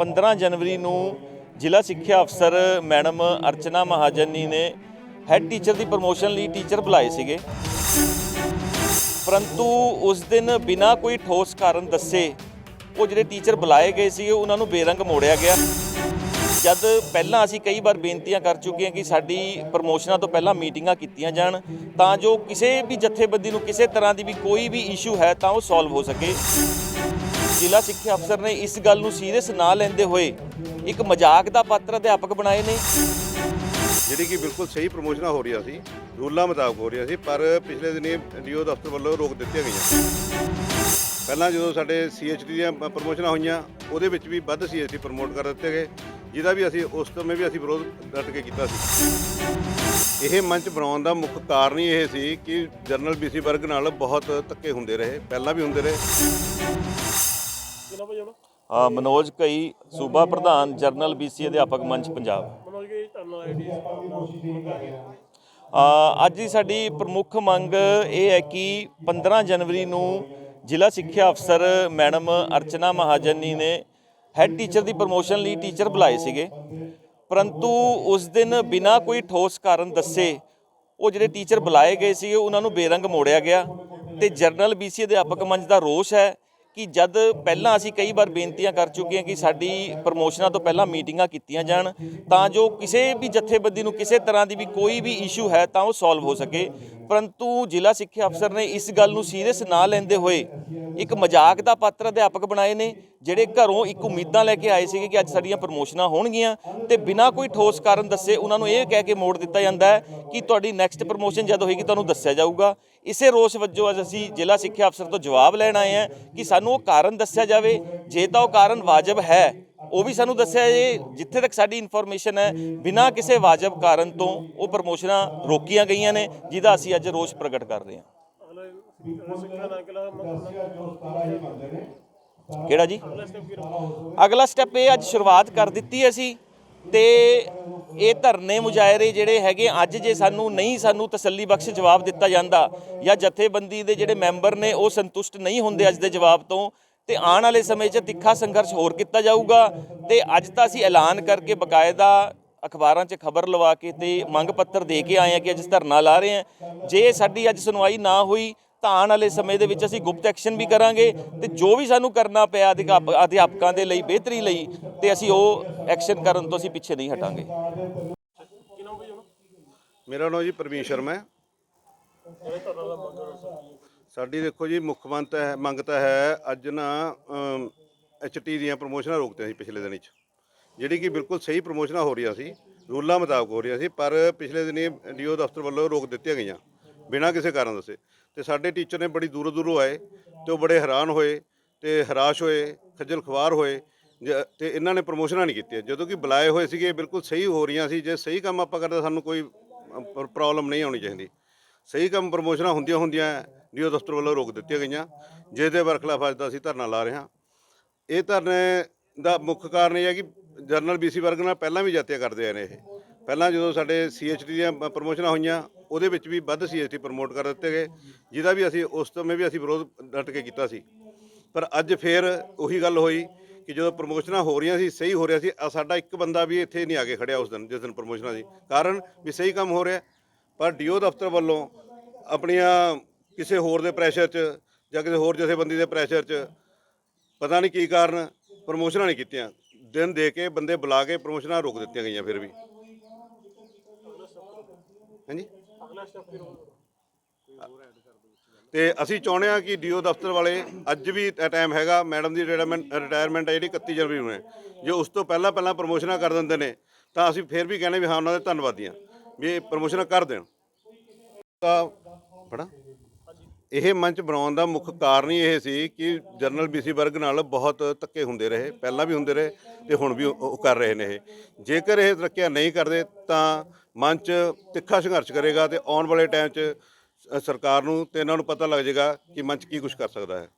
15 ਜਨਵਰੀ ਨੂੰ ਜ਼ਿਲ੍ਹਾ ਸਿੱਖਿਆ ਅਫਸਰ ਮੈਡਮ ਅਰਚਨਾ ਮਹਾਜਨੀ ਨੇ ਹੈੱਡ ਟੀਚਰ ਦੀ ਪ੍ਰਮੋਸ਼ਨ ਲਈ ਟੀਚਰ ਬੁਲਾਏ ਸੀਗੇ। ਪਰੰਤੂ ਉਸ ਦਿਨ ਬਿਨਾਂ ਕੋਈ ਠੋਸ ਕਾਰਨ ਦੱਸੇ ਉਹ ਜਿਹੜੇ ਟੀਚਰ ਬੁਲਾਏ ਗਏ ਸੀਗੇ, ਉਹਨਾਂ ਨੂੰ ਬੇਰੰਗ ਮੋੜਿਆ ਗਿਆ। ਜਦ ਪਹਿਲਾਂ ਅਸੀਂ ਕਈ ਵਾਰ ਬੇਨਤੀਆਂ ਕਰ ਚੁੱਕੇ ਹਾਂ ਕਿ ਸਾਡੀ ਪ੍ਰਮੋਸ਼ਨਾਂ ਤੋਂ ਪਹਿਲਾਂ ਮੀਟਿੰਗਾਂ ਕੀਤੀਆਂ ਜਾਣ, ਤਾਂ ਜੋ ਕਿਸੇ ਵੀ ਜਥੇਬੰਦੀ ਨੂੰ ਕਿਸੇ ਤਰ੍ਹਾਂ ਦੀ ਵੀ ਕੋਈ ਵੀ ਇਸ਼ੂ ਹੈ, ਤਾਂ ਉਹ ਸੋਲਵ ਹੋ ਸਕੇ। ਜ਼ਿਲ੍ਹਾ ਸਿੱਖਿਆ ਅਫਸਰ ਨੇ ਇਸ ਗੱਲ ਨੂੰ ਸੀਰੀਅਸ ਨਾ ਲੈਂਦੇ ਹੋਏ ਇੱਕ ਮਜ਼ਾਕ ਦਾ ਪਾਤਰ ਅਧਿਆਪਕ ਬਣਾਏ ਨੇ। ਜਿਹੜੀ ਕਿ ਬਿਲਕੁਲ ਸਹੀ ਪ੍ਰਮੋਸ਼ਨਾਂ ਹੋ ਰਹੀਆਂ ਸੀ, ਰੂਲਾਂ ਮੁਤਾਬਕ ਹੋ ਰਹੀਆਂ ਸੀ, ਪਰ ਪਿਛਲੇ ਦਿਨੀ ਡੀਓ ਦਫ਼ਤਰ ਵੱਲੋਂ ਰੋਕ ਦਿੱਤੀਆਂ ਗਈਆਂ। ਪਹਿਲਾਂ ਜਦੋਂ ਸਾਡੇ ਸੀਐਚਡੀ ਦੀਆਂ ਪ- ਪ੍ਰਮੋਸ਼ਨਾਂ ਹੋਈਆਂ, ਉਹਦੇ ਵਿੱਚ ਵੀ ਵੱਧ ਸੀਐਚਡੀ ਪ੍ਰਮੋਟ ਕਰ ਦਿੱਤੇ ਗਏ, ਜਿਹਦਾ ਵੀ ਅਸੀਂ, ਉਸ ਸਮੇਂ ਵੀ ਅਸੀਂ ਵਿਰੋਧ ਡਟ ਕੇ ਕੀਤਾ ਸੀ। ਇਹ ਮੰਚ ਬਣਾਉਣ ਦਾ ਮੁੱਖ ਕਾਰਨ ਹੀ ਇਹ ਸੀ ਕਿ ਜਨਰਲ ਬੀਸੀ ਵਰਗ ਨਾਲ ਬਹੁਤ ਧੱਕੇ ਹੁੰਦੇ ਰਹੇ, ਪਹਿਲਾਂ ਵੀ ਹੁੰਦੇ ਰਹੇ। ਕਿੰਨਾ ਅ, ਮਨੋਜ ਕਈ ਸੂਬਾ ਪ੍ਰਧਾਨ ਜਰਨਲ ਬੀਸੀ ਅਧਿਆਪਕ ਮੰਚ ਪੰਜਾਬ। ਮਨੋਜ ਜੀ ਟਰਨਲ ਆਈਡੀ ਅ, ਅੱਜ ਦੀ ਸਾਡੀ ਪ੍ਰਮੁੱਖ ਮੰਗ ਇਹ ਹੈ ਕਿ 15 ਜਨਵਰੀ ਨੂੰ ਜ਼ਿਲ੍ਹਾ ਸਿੱਖਿਆ ਅਫਸਰ ਮੈਡਮ ਅਰਚਨਾ ਮਹਾਜਨੀ ਨੇ ਹੈੱਡ ਟੀਚਰ ਦੀ ਪ੍ਰਮੋਸ਼ਨ ਲਈ ਟੀਚਰ ਬੁਲਾਏ ਸੀਗੇ। ਪਰੰਤੂ ਉਸ ਦਿਨ ਬਿਨਾਂ ਕੋਈ ਠੋਸ ਕਾਰਨ ਦੱਸੇ ਉਹ ਜਿਹੜੇ ਟੀਚਰ ਬੁਲਾਏ ਗਏ ਸੀਗੇ ਉਹਨਾਂ ਨੂੰ ਬੇਰੰਗ ਮੋੜਿਆ ਗਿਆ ਤੇ ਜਰਨਲ ਬੀਸੀ ਅਧਿਆਪਕ ਮੰਚ ਦਾ ਰੋਸ਼ ਹੈ ਕਿ ਜਦ ਪਹਿਲਾਂ ਅਸੀਂ ਕਈ ਵਾਰ ਬੇਨਤੀਆਂ ਕਰ ਚੁੱਕੇ ਹਾਂ ਕਿ ਸਾਡੀ ਪ੍ਰਮੋਸ਼ਨਾਂ ਤੋਂ ਪਹਿਲਾਂ ਮੀਟਿੰਗਾਂ ਕੀਤੀਆਂ ਜਾਣ, ਤਾਂ ਜੋ ਕਿਸੇ ਵੀ ਜਥੇਬੰਦੀ ਨੂੰ ਕਿਸੇ ਤਰ੍ਹਾਂ ਦੀ ਵੀ ਕੋਈ ਵੀ ਇਸ਼ੂ ਹੈ ਤਾਂ ਉਹ ਸੋਲਵ ਹੋ ਸਕੇ। ਪਰੰਤੂ ਜ਼ਿਲ੍ਹਾ ਸਿੱਖਿਆ ਅਫਸਰ ਨੇ ਇਸ ਗੱਲ ਨੂੰ ਸੀਰੀਅਸ ਨਾ ਲੈਂਦੇ ਹੋਏ ਇੱਕ ਮਜ਼ਾਕ ਦਾ ਪਾਤਰ ਅਧਿਆਪਕ ਬਣਾਏ ਨੇ, ਜਿਹੜੇ ਘਰੋਂ ਇੱਕ ਉਮੀਦਾਂ ਲੈ ਕੇ ਆਏ ਸੀਗੇ ਕਿ ਅੱਜ ਸਾਡੀਆਂ ਪ੍ਰਮੋਸ਼ਨਾਂ ਹੋਣਗੀਆਂ ਤੇ ਬਿਨਾਂ ਕੋਈ ਠੋਸ ਕਾਰਨ ਦੱਸੇ ਉਹਨਾਂ ਨੂੰ ਇਹ ਕਹਿ ਕੇ ਮੋੜ ਦਿੱਤਾ ਜਾਂਦਾ ਹੈ ਕਿ ਤੁਹਾਡੀ ਨੈਕਸਟ ਪ੍ਰਮੋਸ਼ਨ ਜਦ ਹੋਏਗੀ ਤੁਹਾਨੂੰ ਦੱਸਿਆ ਜਾਊਗਾ। ਇਸੇ ਰੋਸ ਵਜੋਂ ਅੱਜ ਅਸੀਂ ਜ਼ਿਲ੍ਹਾ ਸਿੱਖਿਆ ਅਫਸਰ ਤੋਂ ਜਵਾਬ ਲੈਣ ਆਏ ਹਾਂ ਕਿ ਸਾਨੂੰ ਉਹ ਕਾਰਨ ਦੱਸਿਆ ਜਾਵੇ, ਜੇ ਤਾਂ ਉਹ ਕਾਰਨ ਵਾਜਬ ਹੈ। ਉਹ ਵੀ ਸਾਨੂੰ ਦੱਸਿਆ ਜੇ, ਜਿੱਥੇ ਤੱਕ ਸਾਡੀ ਇਨਫੋਰਮੇਸ਼ਨ ਹੈ, ਬਿਨਾਂ ਕਿਸੇ ਵਾਜਬ ਕਾਰਨ ਤੋਂ ਉਹ ਪ੍ਰਮੋਸ਼ਨਾਂ ਰੋਕੀਆਂ ਗਈਆਂ ਨੇ, ਜਿਹਦਾ ਅਸੀਂ ਅੱਜ ਰੋਸ ਪ੍ਰਗਟ ਕਰ ਰਹੇ ਹਾਂ। ਕਿਹੜਾ ਜੀ? ਅਗਲਾ ਸਟੈਪ ਇਹ ਅੱਜ ਸ਼ੁਰੂਆਤ ਕਰ ਦਿੱਤੀ ਅਸੀਂ, ਤੇ ਇਹ ਧਰਨੇ ਮੁਜ਼ਾਹਰੇ ਜਿਹੜੇ ਹੈਗੇ, ਅੱਜ ਜੇ ਸਾਨੂੰ ਨਹੀਂ ਸਾਨੂੰ ਤਸੱਲੀ ਬਖਸ਼ ਜਵਾਬ ਦਿੱਤਾ ਜਾਂਦਾ, ਜਾਂ ਜਥੇਬੰਦੀ ਦੇ ਜਿਹੜੇ ਮੈਂਬਰ ਨੇ, ਉਹ ਸੰਤੁਸ਼ਟ ਨਹੀਂ ਹੁੰਦੇ ਅੱਜ ਦੇ ਜਵਾਬ ਤੋਂ ਤੇ ਆਉਣ ਵਾਲੇ ਸਮੇਂ 'ਚ ਤਿੱਖਾ ਸੰਘਰਸ਼ ਹੋਰ ਕੀਤਾ ਜਾਊਗਾ ਤੇ ਅੱਜ ਤਾਂ ਅਸੀਂ ਐਲਾਨ ਕਰਕੇ ਬਕਾਇਦਾ ਅਖਬਾਰਾਂ 'ਚ ਖਬਰ ਲਵਾ ਕੇ ਤੇ ਮੰਗ ਪੱਤਰ ਦੇ ਕੇ ਆਏ ਆ ਕਿ ਅੱਜ ਧਰਨਾ ਲਾ ਰਹੇ ਆ ਜੇ ਸਾਡੀ ਅੱਜ ਸੁਣਵਾਈ ਨਾ ਹੋਈ ਤਾਂ ਆਉਣ ਵਾਲੇ ਸਮੇਂ ਦੇ ਵਿੱਚ ਅਸੀਂ ਗੁਪਤ ਐਕਸ਼ਨ ਵੀ ਕਰਾਂਗੇ ਤੇ ਜੋ ਵੀ ਸਾਨੂੰ ਕਰਨਾ ਪਿਆ ਅਧਿਆਪ- ਅਧਿਆਪਕਾਂ ਦੇ ਲਈ, ਬਿਹਤਰੀ ਲਈ ਤੇ ਅਸੀਂ ਉਹ ਐਕਸ਼ਨ ਕਰਨ ਤੋਂ ਅਸੀਂ ਪਿੱਛੇ ਨਹੀਂ ਹਟਾਂਗੇ। ਮੇਰਾ ਨਾਮ ਜੀ ਪ੍ਰਵੀਨ ਸ਼ਰਮਾ ਸਾਡੀ ਦੇਖੋ ਜੀ ਮੁੱਖ ਮੰਤ ਹੈ, ਮੰਗ ਤਾਂ ਹੈ ਅੱਜ ਨਾ ਐਚਟੀ ਦੀਆਂ ਪ੍ਰਮੋਸ਼ਨਾਂ ਰੋਕਤੀਆਂ ਸੀ ਪਿਛਲੇ ਦਿਨੀ ਚ। ਜਿਹੜੀ ਕਿ ਬਿਲਕੁਲ ਸਹੀ ਪ੍ਰਮੋਸ਼ਨਾਂ ਹੋ ਰਹੀਆਂ ਸੀ, ਰੂਲਾਂ ਮੁਤਾਬਕ ਹੋ ਰਹੀਆਂ ਸੀ, ਪਰ ਪਿਛਲੇ ਦਿਨੀ ਡੀਓ ਦਫ਼ਤਰ ਵੱਲੋਂ ਰੋਕ ਦਿੱਤੀਆਂ ਗਈਆਂ, ਬਿਨਾਂ ਕਿਸੇ ਕਾਰਨ ਦੱਸੇ। ਤੇ ਸਾਡੇ ਟੀਚਰ ਨੇ ਬੜੀ ਦੂਰੋਂ ਦੂਰੋਂ ਆਏ, ਤੇ ਉਹ ਬੜੇ ਹੈਰਾਨ ਹੋਏ, ਤੇ ਹਰਾਸ਼ ਹੋਏ, ਖੱਜਲ ਖਵਾਰ ਹੋਏ, ਜ- ਤੇ ਇਹਨਾਂ ਨੇ ਪ੍ਰਮੋਸ਼ਨਾਂ ਨਹੀਂ ਕੀਤੀਆਂ। ਜਦੋਂ ਕਿ ਬੁਲਾਏ ਹੋਏ ਸੀਗੇ ਬਿਲਕੁਲ ਸਹੀ ਹੋ ਰਹੀਆਂ ਸੀ, ਜੇ ਸਹੀ ਕੰਮ ਆਪਾਂ ਕਰਦੇ ਸਾਨੂੰ ਕੋਈ ਪ੍ਰੋਬਲਮ ਨਹੀਂ ਆਉਣੀ ਚਾਹੀਦੀ। ਸਹੀ ਕੰਮ ਪ੍ਰਮੋਸ਼ਨਾਂ ਹੁੰਦੀਆਂ ਹੁੰਦੀਆਂ ਡੀਓ ਦਫ਼ਤਰ ਵੱਲੋਂ ਰੋਕ ਦਿੱਤੀਆਂ ਗਈਆਂ। ਜਿਹਦੇ ਵਰਖਲਾਫ ਅੱਜ ਦਾ ਅਸੀਂ ਧਰਨਾ ਲਾ ਰਹੇ ਹਾਂ। ਇਹ ਧਰਨੇ ਦਾ ਮੁੱਖ ਕਾਰਨ ਇਹ ਹੈ ਕਿ ਜਰਨਲ ਬੀਸੀ ਵਰਗ ਨਾਲ ਪਹਿਲਾਂ ਵੀ ਜਾਤੀਆਂ ਕਰਦੇ ਆਏ ਨੇ ਇਹ। ਪਹਿਲਾਂ ਜਦੋਂ ਸਾਡੇ ਸੀਐਚਡੀ ਦੀਆਂ ਪ੍ਰਮੋਸ਼ਨਾਂ ਹੋਈਆਂ, ਉਹਦੇ ਵਿੱਚ ਵੀ ਵੱਧ ਸੀਐਚਡੀ ਪ੍ਰਮੋਟ ਕਰ ਦਿੱਤੇ ਗਏ, ਜਿਹਦਾ ਵੀ ਅਸੀਂ ਉਸ ਸਮੇਂ ਵੀ ਅਸੀਂ ਵਿਰੋਧ ਡਟ ਕੇ ਕੀਤਾ ਸੀ। ਪਰ ਅੱਜ ਫੇਰ ਉਹੀ ਗੱਲ ਹੋਈ ਕਿ ਜਦੋਂ ਪ੍ਰਮੋਸ਼ਨਾਂ ਹੋ ਰਹੀਆਂ ਸੀ, ਸਹੀ ਹੋ ਰਿਹਾ ਸੀ ਸਾਡਾ ਇੱਕ ਬੰਦਾ ਵੀ ਇੱਥੇ ਨਹੀਂ ਆ ਕੇ ਖੜਿਆ ਉਸ ਦਿਨ, ਜਿਸ ਦਿਨ ਪ੍ਰਮੋਸ਼ਨਾਂ ਸੀ। ਕਾਰਨ ਵੀ ਸਹੀ ਕੰਮ ਹੋ ਰਿਹਾ, ਪਰ ਡੀਓ ਦਫ਼ਤਰ ਵੱਲੋਂ ਆਪਣੀਆਂ ਕਿਸੇ ਹੋਰ ਦੇ ਪ੍ਰੈਸ਼ਰ 'ਚ ਜਾਂ ਕਿਸੇ ਹੋਰ ਜਥੇਬੰਦੀ ਦੇ ਪ੍ਰੈਸ਼ਰ 'ਚ, ਪਤਾ ਨਹੀਂ ਕੀ ਕਾਰਨ ਪ੍ਰਮੋਸ਼ਨਾਂ ਨਹੀਂ ਕੀਤੀਆਂ। ਦਿਨ ਦੇ ਕੇ ਬੰਦੇ ਬੁਲਾ ਕੇ ਪ੍ਰਮੋਸ਼ਨਾਂ ਰੋਕ ਦਿੱਤੀਆਂ ਗਈਆਂ ਫਿਰ ਵੀ। ਹਾਂਜੀ? ਅਗਲਾ ਤੇ ਅਸੀਂ ਚਾਹੁੰਦੇ ਹਾਂ ਕਿ ਡੀਓ ਦਫ਼ਤਰ ਵਾਲੇ ਅੱਜ ਵੀ ਟਾਈਮ ਹੈਗਾ, ਮੈਡਮ ਦੀ ਰਿਟਾਇਰਮੈਂਟ ਰਿਟਾਇਰਮੈਂਟ ਹੈ ਜਿਹੜੀ 31 ਜਨਵਰੀ ਨੂੰ ਹੈ। ਜੇ ਉਸ ਤੋਂ ਪਹਿਲਾਂ ਪਹਿਲਾਂ ਪ੍ਰਮੋਸ਼ਨਾਂ ਕਰ ਦਿੰਦੇ ਨੇ, ਤਾਂ ਅਸੀਂ ਫਿਰ ਵੀ ਕਹਿੰਦੇ ਵੀ ਹਾਂ, ਉਹਨਾਂ ਦੇ ਧੰਨਵਾਦੀ ਹਾਂ, ਵੀ ਇਹ ਪ੍ਰਮੋਸ਼ਨਾਂ ਕਰ ਦੇਣ। ਤਾਂ ਪੜਾ ਇਹ ਮੰਚ ਬਣਾਉਣ ਦਾ ਮੁੱਖ ਕਾਰਨ ਹੀ ਇਹ ਸੀ ਕਿ ਜਨਰਲ ਬੀਸੀ ਵਰਗ ਨਾਲ ਬਹੁਤ ਧੱਕੇ ਹੁੰਦੇ ਰਹੇ, ਪਹਿਲਾਂ ਵੀ ਹੁੰਦੇ ਰਹੇ ਤੇ ਹੁਣ ਵੀ ਉਹ ਕਰ ਰਹੇ ਨੇ ਇਹ। ਜੇਕਰ ਇਹ ਤਰੱਕੀਆਂ ਨਹੀਂ ਕਰਦੇ ਤਾਂ ਮੰਚ ਤਿੱਖਾ ਸੰਘਰਸ਼ ਕਰੇਗਾ ਤੇ ਆਉਣ ਵਾਲੇ ਟਾਈਮ 'ਚ ਸਰਕਾਰ ਨੂੰ ਤੇ ਇਹਨਾਂ ਨੂੰ ਪਤਾ ਲੱਗ ਜਾਏਗਾ ਕਿ ਮੰਚ ਕੀ ਕੁਝ ਕਰ ਸਕਦਾ ਹੈ।